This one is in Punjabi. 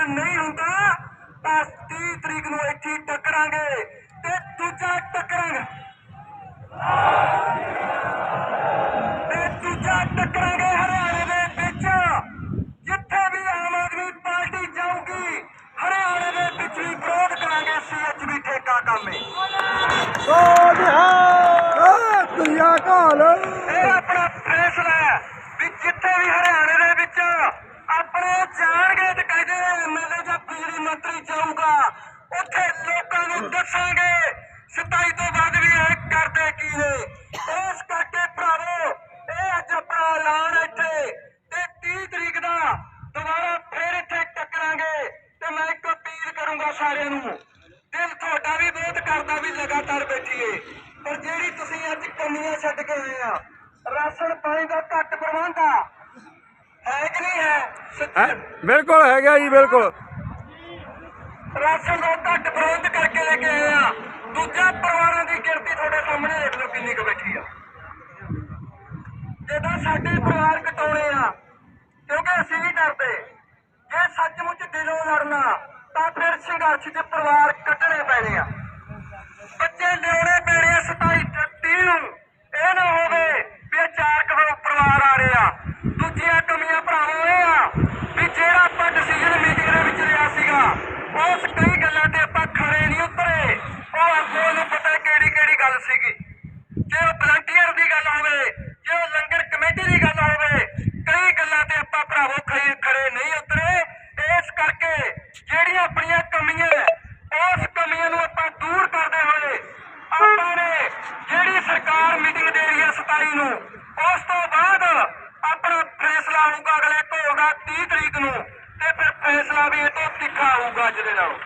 ਹੱਲ ਨਹੀਂ ਹੁੰਦਾ, ਤਾਂ 30 ਤਰੀਕ ਨੂੰ ਇੱਥੇ ਟੱਕਰਾਂਗੇ ਤੇ ਦੂਜਾ ਟੱਕਰਾਂਗੇ ਤੇ ਦੂਜਾ ਟੱਕਰਾਂਗੇ ਹਰਿਆਣੇ ਦੇ ਵਿੱਚ। ਜਿੱਥੇ ਵੀ ਆਮ ਆਦਮੀ ਪਾਰਟੀ ਜਾਊਗੀ, ਹਰਿਆਣੇ ਦੇ ਵਿੱਚ ਵੀ ਵਿਰੋਧ ਕਰਾਂਗੇ ਸੀਐਚਬੀ ਠੇਕਾ ਕੰਮ ਹੈ। ਦੁਨੀਆ ਕਾਲ ਇਹ ਆਪਣਾ ਫੈਸਲਾ ਹੈ ਵੀ ਜਿੱਥੇ ਵੀ ਹਰਿਆਣੇ ਦੇ ਵਿੱਚ ਆਪਣੇ ਜਾਣਗੇ ਐਮਐਲਏ ਜਾਂ ਬਿਜਲੀ ਮੰਤਰੀ ਜਾਊਗਾ। ਉੱਥੇ ਲੋਕਾਂ ਨੂੰ ਦੱਸਾਂਗੇ ਸਤਾਈ ਤੋਂ ਬਾਅਦ ਵੀ ਇਹ ਕਰਦੇ ਕੀ ਨੇ। ਇਸ ਕਰਕੇ ਭਰਾਵੋ, ਇਹ ਅੱਜ ਆਪਣਾ ਐਲਾਨ ਇੱਥੇ ਤੇ 30 ਤਰੀਕ ਦਾ ਦੁਬਾਰਾ ਫੇਰ ਇੱਥੇ ਟੱਕਰਾਂਗੇ ਤੇ ਮੈਂ ਇੱਕ ਅਪੀਲ ਕਰੂੰਗਾ ਸਾਰਿਆਂ ਨੂੰ, ਦਿਲ ਤੁਹਾਡਾ ਵੀ ਬਹੁਤ ਕਰਦਾ ਵੀ ਲਗਾਤਾਰ ਬੈਠੀਏ। ਪਰ ਜਿਹੜੀ ਤੁਸੀਂ ਅੱਜ ਕਮੀਆਂ ਛੱਡ ਕੇ ਆਏ ਆ, ਰਾਸ਼ਨ ਪਾਣੀ ਦਾ ਘੱਟ ਪ੍ਰਬੰਧ ਆ। ਹੈ ਕਿ ਨਹੀਂ? ਹੈ? ਬਿਲਕੁਲ ਹੈਗਾ ਜੀ, ਬਿਲਕੁਲ। ਰਾਸ਼ਨ ਦਾ ਘੱਟ ਪ੍ਰਬੰਧ ਕਰਕੇ ਲੈ ਕੇ ਆਏ ਆ। ਦੂਜਾ ਪਰਿਵਾਰਾਂ ਦੀ ਗਿਣਤੀ ਤੁਹਾਡੇ ਸਾਹਮਣੇ ਦੇਖ ਲਓ ਕਿੰਨੀ ਕੁ ਬੈਠੀ ਆ। ਜਿੱਦਾਂ ਸਾਡੇ ਪਰਿਵਾਰ ਕਟਾਉਣੇ ਆ, ਕਿਉਂਕਿ ਅਸੀਂ ਨਹੀਂ ਡਰਦੇ, ਜੇ ਸੱਚਮੁੱਚ ਦਿਲੋਂ ਲੜਨਾ, ਤਾਂ ਫਿਰ ਸੰਘਰਸ਼ 'ਚ ਪਰਿਵਾਰ ਕੱਟਣੇ ਪੈਣੇ ਆ। ਬੱਚੇ ਲਿਆਉਣੇ ਪੈਣੇ ਆ 27 30 ਨੂੰ। ਇਹ ਨਾ ਹੋਵੇ ਵੀ ਇਹ ਚਾਰ ਕੁ ਪਰਿਵਾਰ ਆ ਰਹੇ ਆ, ਦੂਜੀਆਂ ਕਮੀਆਂ ਭਰਾਵੋ ਇਹ ਆ ਵੀ ਜਿਹੜਾ ਆਪਾਂ ਡਿਸੀਜਨ ਮੀਟਿੰਗ ਦੇ ਵਿੱਚ ਲਿਆ ਸੀਗਾ ਉਸ ਕਈ ਗੱਲਾਂ ਤੇ ਆਪਾਂ ਖਰੇ ਨਹੀਂ ਉਤਰੇ ਉਹ ਆਪੋ ਨੂੰ ਪਤਾ ਕਿਹੜੀ ਕਿਹੜੀ ਜੇ ਉਹ ਵਲੰਟੀਅਰ ਦੀ ਗੱਲ ਹੋਵੇ, ਜੇ ਉਹ ਲੰਗਰ ਕਮੇਟੀ ਦੀ ਗੱਲ ਹੋਵੇ, ਕਈ ਗੱਲਾਂ ਤੇ ਆਪਾਂ ਭਰਾਵੋ ਖਰੇ ਨਹੀਂ ਉਤਰੇ। ਇਸ ਕਰਕੇ ਜਿਹੜੀਆਂ ਆਪਣੀਆਂ ਕਮੀਆਂ ਉਸ ਕਮੀਆਂ ਨੂੰ ਆਪਾਂ ਦੂਰ ਕਰਦੇ ਹੋਏ, ਆਪਾਂ ਨੇ ਜਿਹੜੀ ਸਰਕਾਰ ਮੀਟਿੰਗ ਦੇ ਰਹੀ ਹੈ 27 ਨੂੰ, ਉਸ ਤੋਂ ਬਾਅਦ ਆਪਣਾ ਫੈਸਲਾ ਹੋਊਗਾ ਅਗਲੇ ਹੋਊਗਾ 30 ਤਰੀਕ ਨੂੰ ਤੇ ਫਿਰ ਫੈਸਲਾ ਵੀ ਇਹ ਤੋਂ ਤਿੱਖਾ ਹੋਊਗਾ ਅੱਜ ਦੇ ਨਾਲੋਂ।